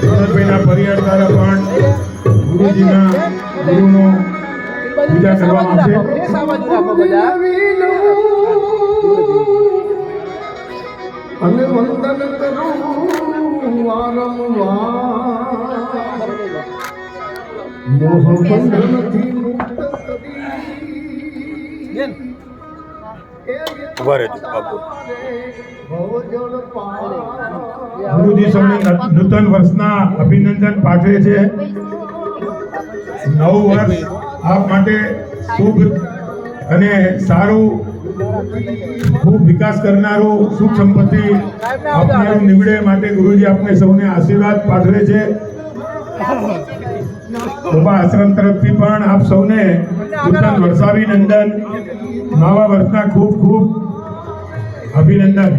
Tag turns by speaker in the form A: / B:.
A: સુંદરભાઈના પરિવાર દ્વારા પણ ગુરુજીના ગુરુનો પૂજા કરવામાં આવશે.
B: અને વંદન કરું વારંવાર. મોહ બંધનથી મુક્ત કરી
C: ઊભા રહેજો બાપુ
B: ભવજળ પાર
A: ગુરુજી સૌને નૂતન વર્ષના અભિનંદન પાઠવે છે. નવું વર્ષ આપ માટે શુભ અને સારું ખૂબ વિકાસ કરનારું સુખ સંપત્તિ આપનારું નીવડે માટે ગુરુજી આપને સૌને આશીર્વાદ પાઠવે છે. બાબા આશ્રમ તરફથી પણ આપ સૌને નૂતન વર્ષાભિનંદન. નવા વર્ષના ખૂબ ખૂબ અભિનંદન